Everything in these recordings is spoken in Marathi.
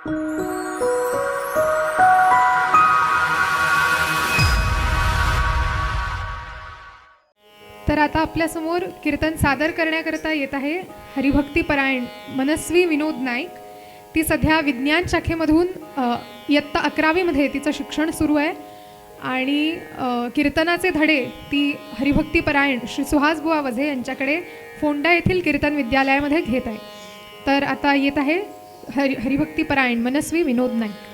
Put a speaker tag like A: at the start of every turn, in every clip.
A: तर आता आपल्यासमोर कीर्तन सादर करण्याकरता येत आहे हरिभक्ती परायण मनस्वी विनोद नाईक. ती सध्या विज्ञान शाखेमधून इयत्ता अकरावीमध्ये तिचं शिक्षण सुरू आहे. आणि कीर्तनाचे धडे ती हरिभक्ती परायण श्री सुहास बुवा वझे यांच्याकडे फोंडा येथील कीर्तन विद्यालयामध्ये घेत आहे. तर आता येत आहे हरि हरिभक्तीपरायण मनस्वी विनोद नाईक.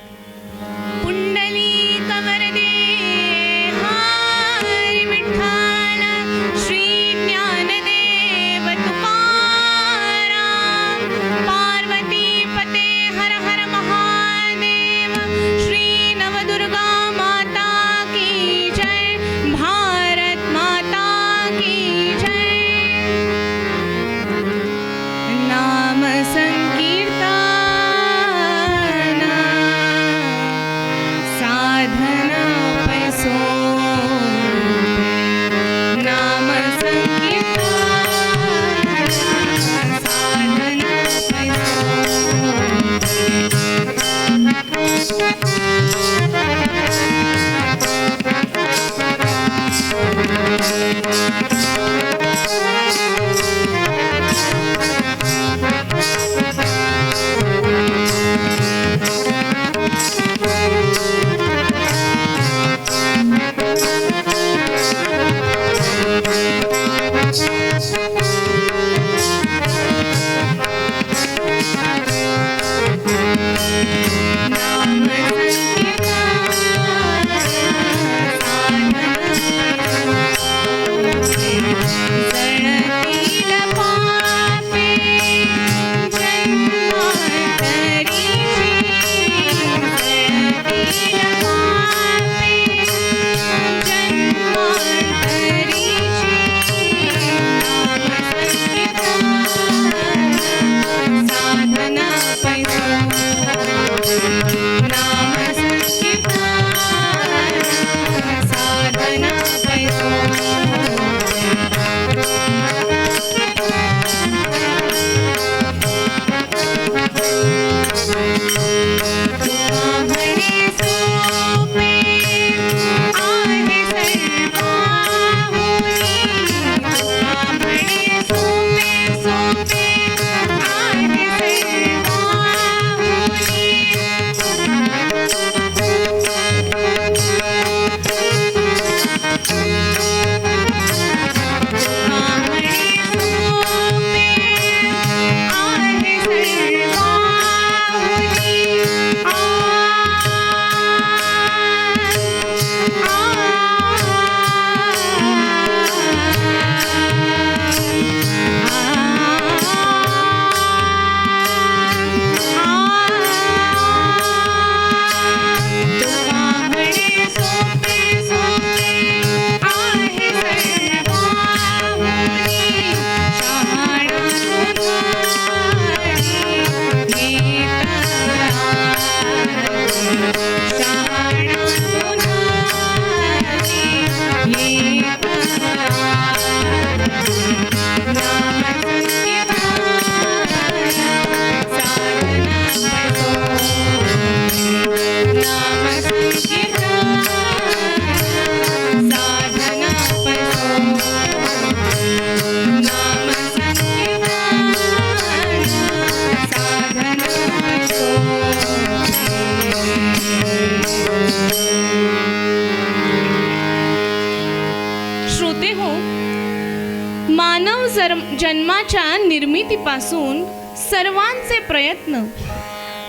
B: निर्मितीपासून सर्वांचे प्रयत्न.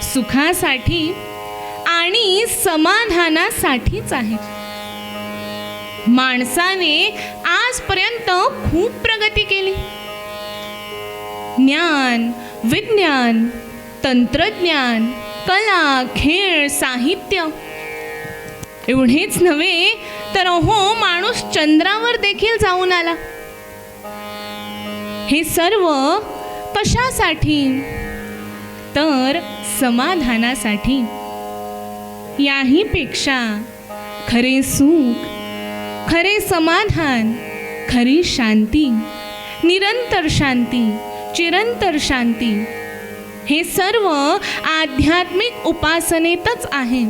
B: सुखासाठी आणि समाधानासाठीच आहे. माणसाने आजपर्यंत खूप प्रगती केली. ज्ञान विज्ञान तंत्रज्ञान कला खेळ साहित्य एवढेच नव्हे तर हो माणूस चंद्रावर देखील जाऊन आला. हे सर्व कशासाठी? तर समाधानासाठी. याही पेक्षा खरे सुख खरे समाधान खरी शांती निरंतर शांती चिरंतर शांती
A: हे सर्व आध्यात्मिक उपासनेतच आहे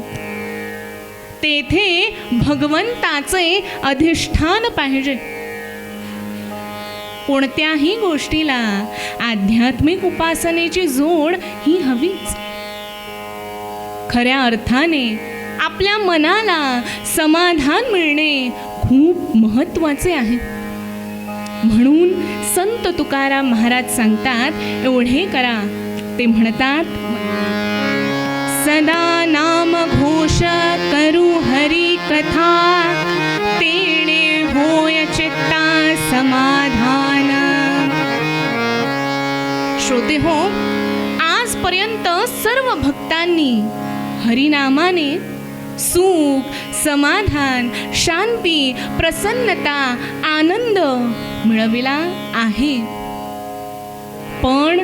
A: तेथे भगवंताचे अधिष्ठान पाहिजे. कोणत्याही गोष्टीला आध्यात्मिक उपासनेची जोड ही हवीच. खऱ्या अर्थाने आपल्या मनाला समाधान मिळणे खूप महत्त्वाचे आहे. म्हणून संत तुकाराम महाराज सांगतात एवढे करा. ते म्हणतात सदा नाम घोष करू हरी कथा तेणे होय चित्ता समाधान. श्रोते हो आजपर्यंत सर्व भक्तांनी हरिनामाने सुख समाधान शांती प्रसन्नता आनंद मिळविला आहे. पण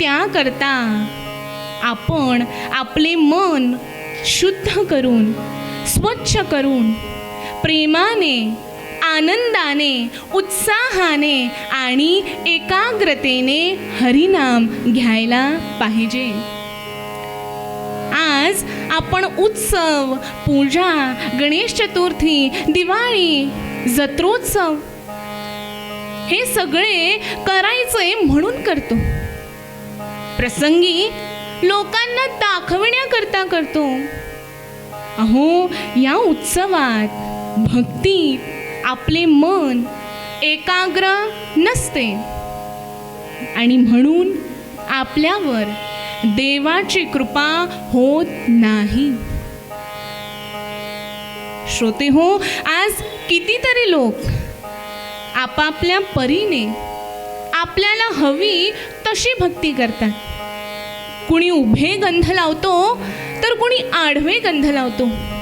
A: त्याकरता आपण आपले मन शुद्ध करून स्वच्छ करून प्रेमाने आनंदाने उत्साहाने आणि एकाग्रतेने हरिनाम घ्यायला पाहिजे. आज आपण उत्सव पूजा गणेश चतुर्थी दिवाळी जत्रोत्सव हे सगळे करायचे म्हणून करतो. प्रसंगी लोकांना दाखविण्याकरता करतो. अहो या उत्सवात भक्तीत आपले मन एकाग्र नसते. आणि म्हणून आपल्यावर देवाची कृपा होत नाही. श्रोते हो आज कितीतरी लोक आपापल्या परीने आपल्याला हवी तशी भक्ती करतात. कुणी उभे गंध लावतो तर कुणी आडवे गंध लावतो.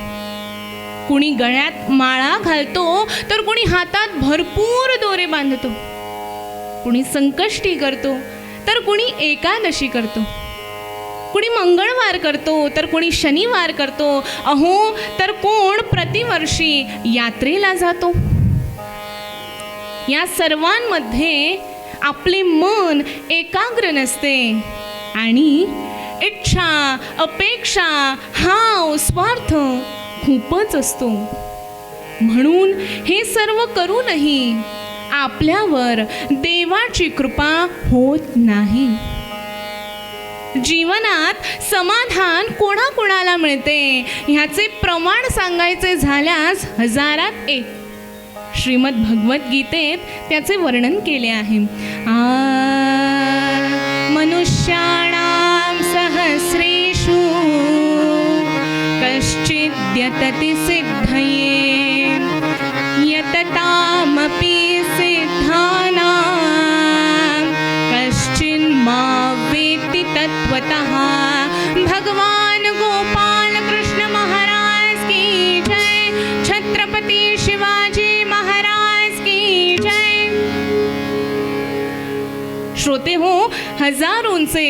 A: कुणी गळ्यात माळा घालतो तर कुणी हातात भरपूर दोरे बांधतो. कुणी संकष्टी करतो तर कुणी एकादशी करतो. कुणी मंगळवार करतो तर कुणी शनिवार करतो. अहो तर कोण प्रतिवर्षी यात्रेला जातो? या सर्वांमध्ये आपले मन एकाग्र नसते आणि इच्छा अपेक्षा हाव स्वार्थ खूपच असतो. म्हणून हे सर्व करूनही आपल्यावर देवाची कृपा होत नाही. जीवनात समाधान कोणाकोणाला मिळते ह्याचे प्रमाण सांगायचे झाल्यास हजारात एक. श्रीमद भगवद्गीतेत त्याचे वर्णन केले आहे. आ, कश्चिद्यतति सिद्धये। यततामपि सिद्धानां। कश्चिन्मा वेत्ति तत्त्वतः। भगवान् गोपाल कृष्ण महाराज की जय। छत्रपति शिवाजी महाराज की जय। श्रोते हो हजारोंचे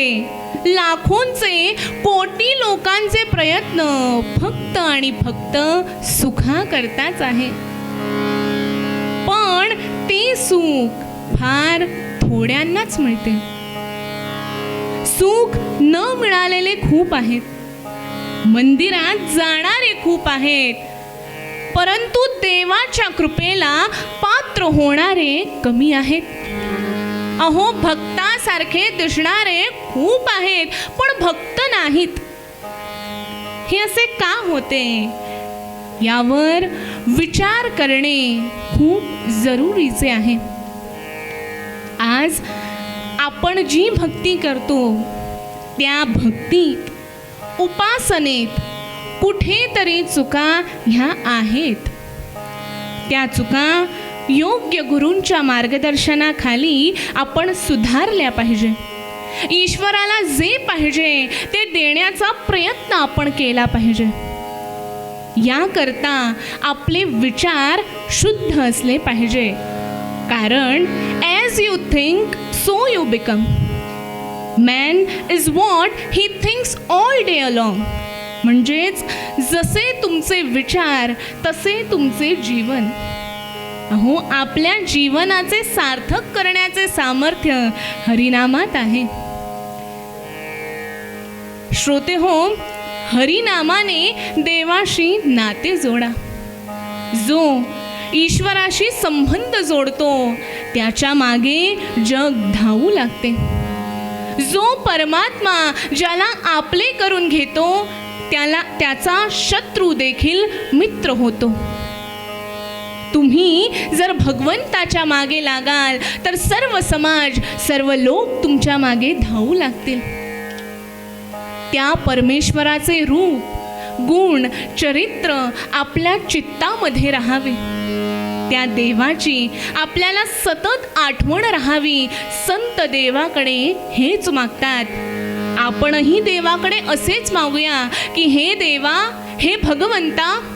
A: लाखोंचे कोटी लोकांचे प्रयत्न फक्त आणि फक्त सुखा करताच आहे. पण ते सुख फार थोड्यांनाच मिळते. सुख न मिळालेले खूप आहेत. मंदिरात जाणारे खूप आहेत. परंतु देवाच्या कृपेला पात्र होणारे कमी आहेत. अहो भक्त देवासारखे दिसणारे खूप आहेत पण भक्त नाहीत. हे असे का होते? यावर विचार करणे खूप जरुरीचे आहे. आज आपण जी भक्ती करतो त्या भक्तीत उपासनेत कुठेतरी चुका ह्या आहेत. त्या चुका योग्य गुरूंच्या मार्गदर्शनाखाली आपण सुधारल्या पाहिजे. ईश्वराला जे पाहिजे ते देण्याचा प्रयत्न आपण केला पाहिजे. याकरता आपले विचार शुद्ध असले पाहिजे. कारण as you think so you become man is what he thinks all day along म्हणजेच जसे तुमचे विचार तसे तुमचे जीवन. अहो आपल्या जीवनाचे सार्थक करण्याचे सामर्थ्य हरिनामात आहे. श्रोते हो हरिनामाने देवाशी नाते जोडा. जो ईश्वराशी संबंध जोडतो त्याच्यामागे जग धावू लागते. जो परमात्मा ज्याला आपले करून घेतो त्याला त्याचा शत्रू देखील मित्र होतो. तुम्ही जर भगवंताच्या मागे लागाल तर सर्व समाज सर्व लोक तुमच्या मागे धावू लागतील. त्या परमेश्वराचे रूप गुण चरित्र आपल्या चित्तामध्ये राहावे. त्या देवाची आपल्याला सतत आठवण राहावी. संत देवाकडे हेच मागतात. आपणही देवाकडे असेच मागूया की हे देवा हे भगवंता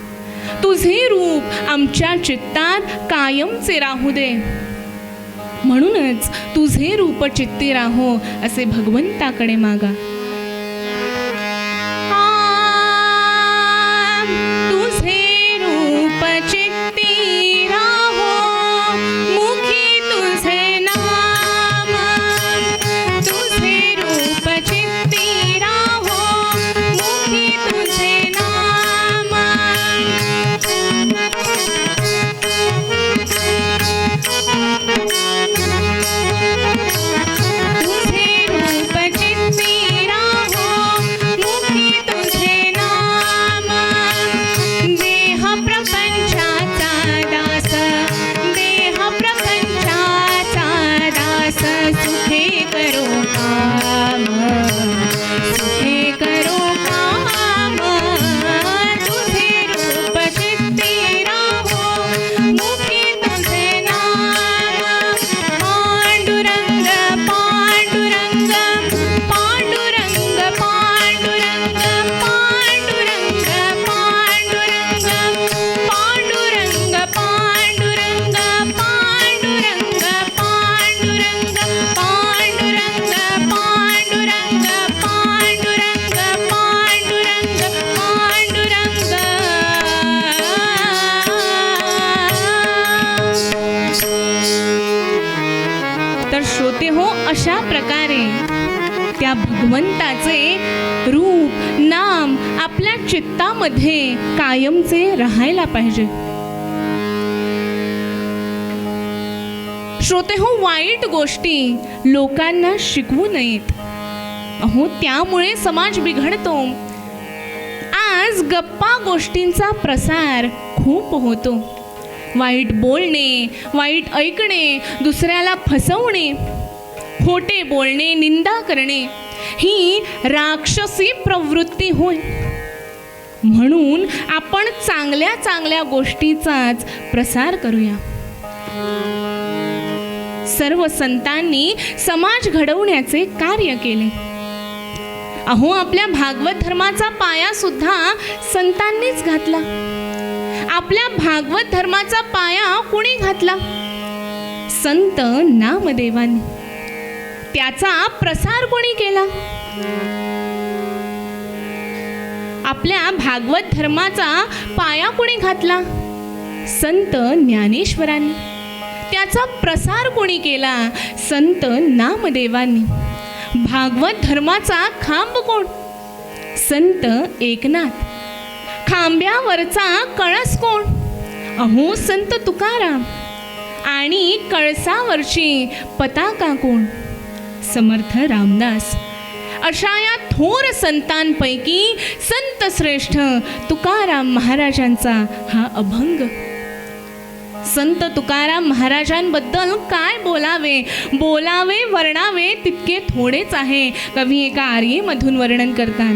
A: तुझे रूप आमच्या चित्तात कायमचे राहू दे. म्हणूनच तुझे रूप चित्ते राहो असे भगवंताकडे मागा. चित्तामध्ये कायमचे राहायला पाहिजे. श्रोते हो वाईट गोष्टी लोकांना शिकवू नयेत. अहो त्यामुळे समाज बिघडतो. आज गप्पा गोष्टींचा प्रसार खूप होतो. वाईट बोलणे वाईट ऐकणे दुसऱ्याला फसवणे खोटे बोलणे निंदा करणे ही राक्षसी प्रवृत्ती होय. म्हणून आपण चांगल्या चांगल्या गोष्टीचाच प्रसार करूया. सर्व संतांनी समाज घडवण्याचे कार्य केले. अहो आपल्या भागवत धर्माचा पाया सुद्धा संतांनीच घातला. आपल्या भागवत धर्माचा पाया कोणी घातला? संत नामदेवांनी. त्याचा प्रसार कोणी केला? आपल्या भागवत धर्माचा पाया कोणी घातला? संत ज्ञानेश्वरांनी. त्याचा प्रसार कोणी केला? संत नामदेवांनी. भागवत धर्माचा खांब कोण? संत एकनाथ. खांब्यावरचा कळस कोण? अहो संत तुकाराम. आणि कळसावरची पताका कोण? समर्थ रामदास. अशा या थोर संतांपैकी संत श्रेष्ठ तुकाराम महाराजांचा हा अभंग. संत तुकाराम महाराजांबद्दल काय बोलावे? बोलावे वर्णावे तितके थोडेच आहे. कवी एका आर्येमधून वर्णन करतात.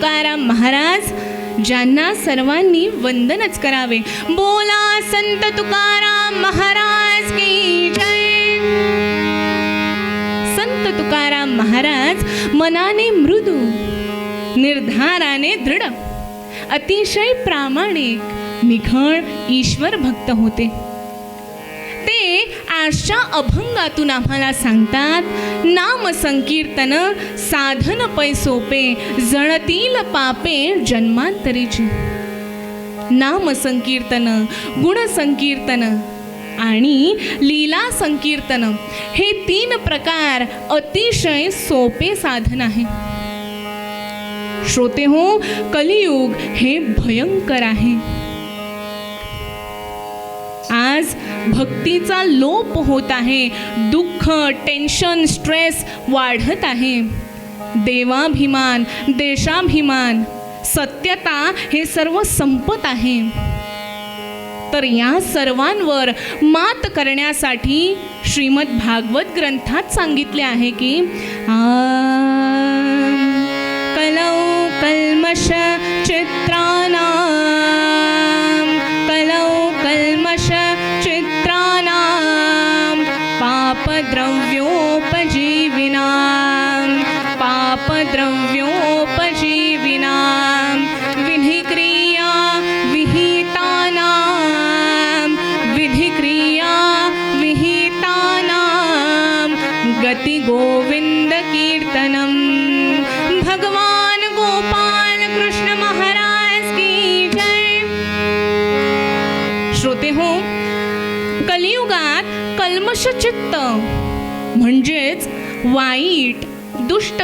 A: तुकाराम महाराज ज्यांना सर्वांनी वंदनच करावे. बोला संत तुकाराम महाराज की जय. संत तुकाराम महाराज मनाने मृदू निर्धाराने दृढ अतिशय प्रामाणिक निखळ ईश्वर भक्त होते. अशा अभंगातून आम्हाला सांगतात नाम संकीर्तन साधन पै सोपे जणतील पापे जन्मांतरीची. नाम संकीर्तन गुण संकीर्तन आणि लीला संकीर्तन हे तीन प्रकार अतिशय सोपे साधन आहे. श्रोते हो कलियुग हे भयंकर आहे. आज भक्तीचा लोप होत आहे. दुःख टेन्शन स्ट्रेस वाढत आहे. देवाभिमान देशाभिमान सत्यता हे सर्व संपत आहे. तर या सर्वांवर मात करण्यासाठी श्रीमद भागवत ग्रंथात सांगितले आहे की आ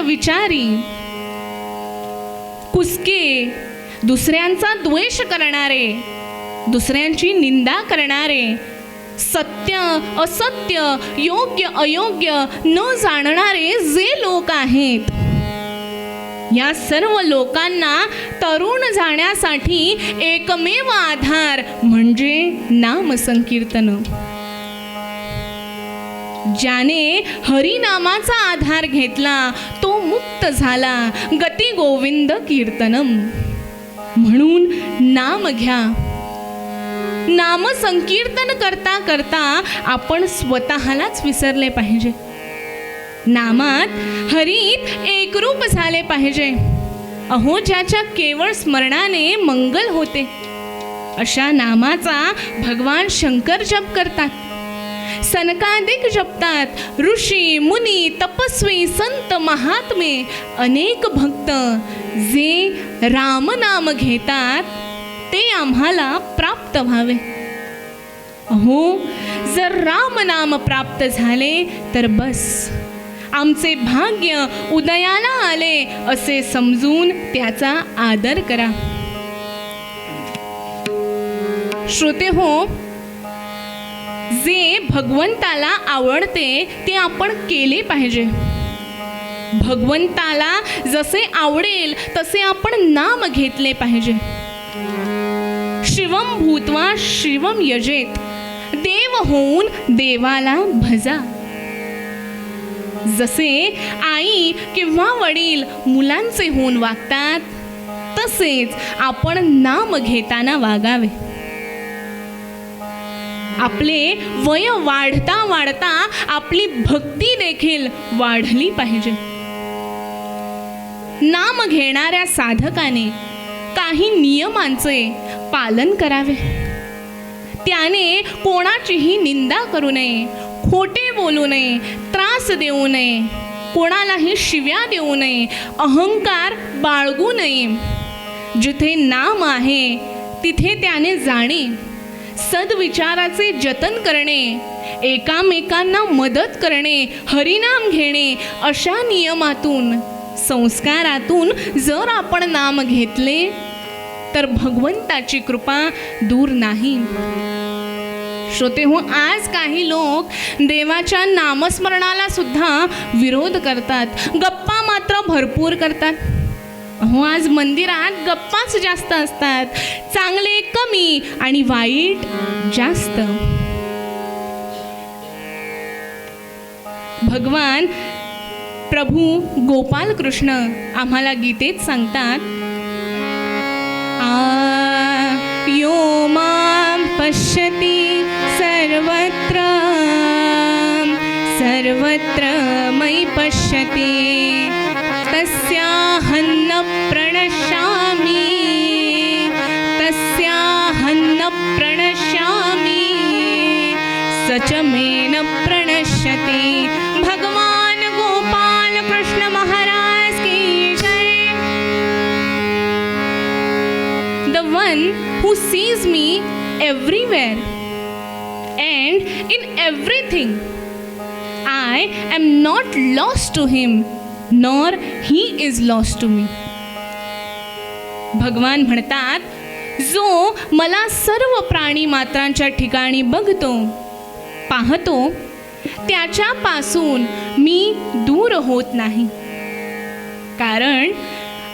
A: विचारी. कुसके? दुसऱ्यांचा द्वेष करणारे. दुसऱ्यांची निंदा करणारे. सत्य असत्य योग्य अयोग्य न जाणणारे जे लोक आहेत. या सर्व लोकांना तरुण जाण्यासाठी एकमेव आधार म्हणजे नामसंकीर्तन. ज्याने हरिनामाचा आधार घेतला तो मुक्त झाला. गती गोविंद कीर्तनम. म्हणून नाम घ्या. नाम संकीर्तन करता करता आपण स्वतःलाच विसरले पाहिजे. नामात हरीत एकरूप झाले पाहिजे. अहो ज्याच्या केवळ स्मरणाने मंगल होते. अशा नामाचा भगवान शंकर जप करतात. सनकादिक जपतात. ऋषी मुनी तपस्वी संत महात्मे अनेक भक्त जे रामनाम घेतात ते आम्हाला प्राप्त व्हावे. अहो जर रामनाम प्राप्त झाले तर बस. आमचे भाग्य उदयाला आले असे समजून त्याचा आदर करा. श्रोते हो जे भगवंताला आवडते ते आपण केले पाहिजे. भगवंताला जसे आवडेल तसे आपण नाम घेतले पाहिजे. शिवम भूतवा शिवम यजेत. देव होऊन देवाला भजा. जसे आई किंवा वडील मुलांचे होऊन वागतात तसेच आपण नाम घेताना वागावे. आपले वय वाढता वाढता आपली भक्ती देखील वाढली पाहिजे. नाम घेणाऱ्या साधकाने काही नियमांचे पालन करावे. त्याने कोणाचीही निंदा करू नये खोटे बोलू नये त्रास देऊ नये कोणालाही शिव्या देऊ नये अहंकार बाळगू नये. जिथे नाम आहे तिथे त्याने जाणे. सद्विचाराचे जतन करणे एकामेकांना मदत करणे हरिनाम घेणे अशा नियमातून संस्कारातून जर आपण नाम घेतले तर भगवंताची कृपा दूर नाही. श्रोते हो आज काही लोक देवाच्या नामस्मरणाला सुद्धा विरोध करतात. गप्पा मात्र भरपूर करतात. हो आज मंदिरात गप्पाच जास्त असतात. चांगले कमी आणि वाईट जास्त. भगवान प्रभू गोपाल कृष्ण आम्हाला गीतेत सांगतात आ यो मां पश्यती सर्वत्र सर्वत्र मै पश्यति। तस्याहन्न प्रणशामि तस्याहन्न प्रणशामि स च मेन प्रणश्यति भगवान् गोपालकृष्ण की the one who sees me everywhere and in everything I am not lost to him nor he is lost to me भगवान म्हणतात जो मला सर्व प्राणी मात्रांच्या ठिकाणी बघतो पाहतो त्याच्यापासून मी दूर होत नाही. कारण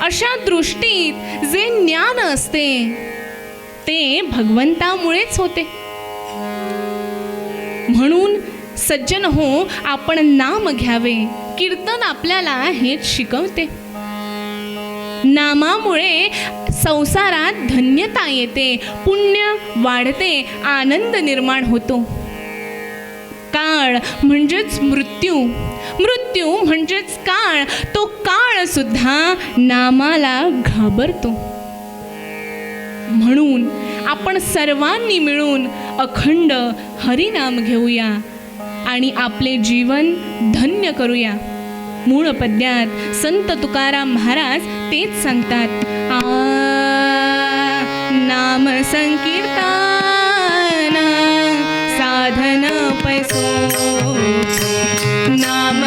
A: अशा दृष्टीत जे ज्ञान असते ते भगवंतामुळेच होते. म्हणून सज्जन हो आपण नाम घ्यावे. कीर्तन आपल्याला हेच शिकवते. नामामुळे संसारात धन्यता येते पुण्य वाढते आनंद निर्माण होतो. काळ म्हणजेच मृत्यू. मृत्यू म्हणजेच काळ. तो काळ सुद्धा नामाला घाबरतो. म्हणून आपण सर्वांनी मिळून अखंड हरिनाम घेऊया. आणि आपले जीवन धन्य करूया. मूळ पद्यात संत तुकाराम महाराज तेच सांगतात. नाम संकीर्ताना साधन पैसो नाम